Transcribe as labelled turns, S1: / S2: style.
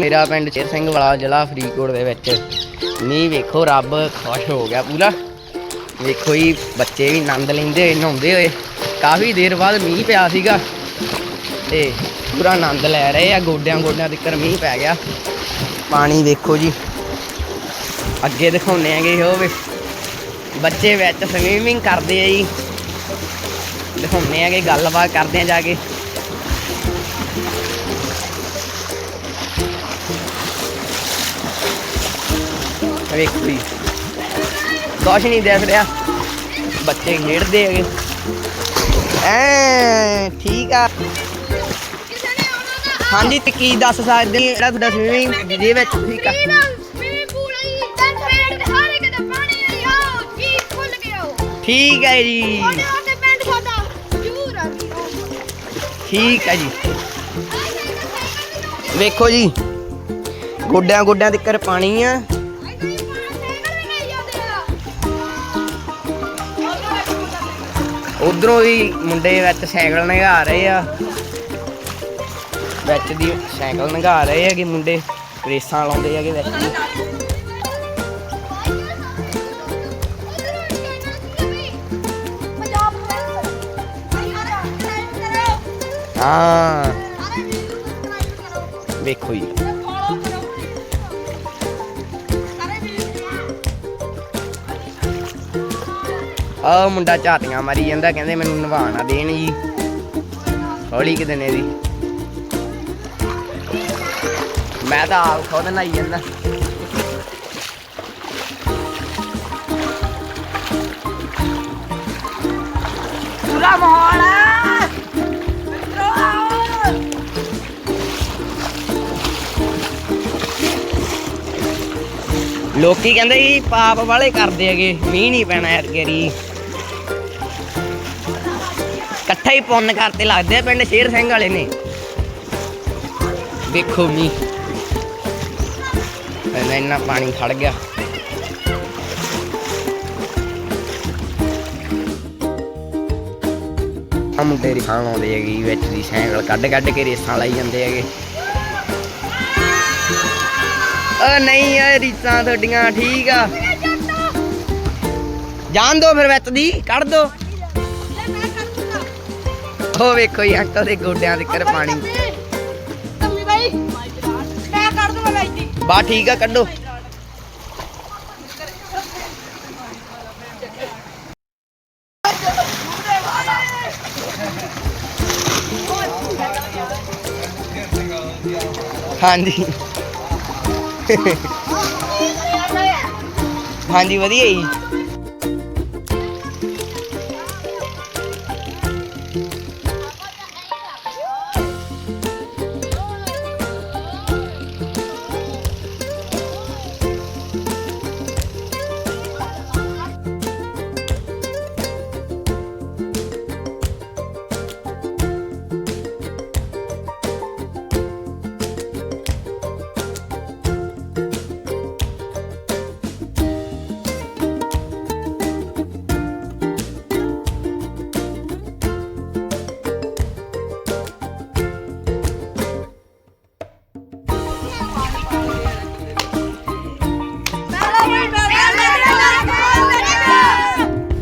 S1: ਮੇਰਾ ਪਿੰਡ ਚੇਰ ਸਿੰਘ ਵਾਲਾ, ਜ਼ਿਲ੍ਹਾ ਫਰੀਦਕੋਟ ਦੇ ਵਿੱਚ। ਮੀਂਹ ਵੇਖੋ, ਰੱਬ ਖੁਸ਼ ਹੋ ਗਿਆ ਪੂਰਾ। ਵੇਖੋ ਜੀ, ਬੱਚੇ ਵੀ ਆਨੰਦ ਲੈਂਦੇ ਹੋਏ, ਨਹਾਉਂਦੇ ਹੋਏ। ਕਾਫੀ ਦੇਰ ਬਾਅਦ ਮੀਂਹ ਪਿਆ ਸੀਗਾ ਤੇ ਪੂਰਾ ਆਨੰਦ ਲੈ ਰਹੇ ਆ, ਗੋਡਿਆਂ ਗੋਡਿਆਂ ਤੱਕ ਮੀਂਹ ਪੈ ਗਿਆ। ਪਾਣੀ ਵੇਖੋ ਜੀ, ਅੱਗੇ ਦਿਖਾਉਨੇ ਆਗੇ ਉਹ ਵੇ। ਬੱਚੇ ਵਿੱਚ ਸਵੀਮਿੰਗ ਕਰਦੇ ਆ ਜੀ। ਦਿਖਾਉਨੇ ਆਗੇ ਗੱਲਬਾਤ ਕਰਦੇ ਆ ਜਾ ਕੇ। ਵੇਖੋ ਜੀ ਕੁਛ ਨਹੀਂ ਦਿਖ ਰਿਹਾ। ਬੱਚੇ ਖੇਡਦੇ ਹੈਗੇ। ਐ ਠੀਕ ਆ। ਹਾਂਜੀ ਤੇ ਕੀ ਦੱਸ ਸਕਦੇ ਜਿਹੜਾ ਤੁਹਾਡਾ ਸਵੀਮਿੰਗ ਜਿਹਦੇ ਵਿੱਚ ਠੀਕ ਆ। ਠੀਕ ਹੈ ਜੀ। ਠੀਕ ਹੈ ਜੀ। ਵੇਖੋ ਜੀ। ਗੋਡਿਆਂ ਗੋਡਿਆਂ ਤੱਕ ਪਾਣੀ ਆ। ਉਧਰੋਂ ਵੀ ਮੁੰਡੇ ਵਿੱਚ ਸਾਈਕਲ ਨਗਾ ਰਹੇ ਆ। ਵਿੱਚ ਦੀ ਸਾਈਕਲ ਨਗਾ ਰਹੇ ਹੈਗੇ ਮੁੰਡੇ, ਰੇਸਾਂ ਲਾਉਂਦੇ ਹੈਗੇ ਵਿੱਚ ਹਾਂ। ਵੇਖੋ ਜੀ। ਆ ਮੁੰਡਾ ਝਾਤੀਆਂ ਮਾਰੀ ਜਾਂਦਾ ਕਹਿੰਦੇ ਮੈਨੂੰ ਨਵਾਣਾ ਦੇਣ ਜੀ। ਹੌਲੀ ਕਿਤੇ ਨੇ ਦੀ। ਮੈਂ ਤਾਂ ਆਪ ਖੁਦ ਨਹਾਈ ਜਾਂਦਾ। ਪੂਰਾ ਮਾਹੌਲ ਲੋਕੀ ਕਹਿੰਦੇ ਸੀ ਪਾਪ ਵਾਲੇ ਕਰਦੇ ਹੈਗੇ ਮੀਂਹ ਨਹੀਂ ਪੈਣਾ ਐਤਕੇ ਰੀ ਇਕੱਠਾ ਹੀ ਪੁੰਨ ਕਰਤੇ ਲੱਗਦੇ ਆ, ਪਿੰਡ ਸ਼ੇਰ ਸਿੰਘ ਵਾਲੇ ਨੇ। ਦੇਖੋ ਮੀਂਹ ਇੰਨਾ ਇੰਨਾ ਪਾਣੀ ਖੜ ਗਿਆ। ਆ ਮੁੰਡੇ ਦੀ ਆਉਂਦੇ ਹੈਗੇ ਵਿੱਚ ਦੀ ਸਾਈਕਲ ਕੱਢ ਕੱਢ ਕੇ ਰੇਸਾਂ ਲਾਈ ਜਾਂਦੇ ਹੈਗੇ। ਓ ਨਹੀਂ ਓਏ ਰੀਸਾਂ ਤੁਹਾਡੀਆਂ ਠੀਕ ਆ। ਜਾਣ ਦੋ ਫਿਰ ਵਿੱਚ ਦੀ, ਕੱਢ ਦੋ। ਉਹ ਵੇਖੋ ਜੀ ਅੰਕਲ ਦੇ ਗੋਡਿਆਂ ਦੇ ਕਰ ਪਾਣੀ। ਬਾ ਠੀਕ ਆ ਕੱਢੋ। ਹਾਂਜੀ। ਹਾਂਜੀ ਵਧੀਆ ਜੀ।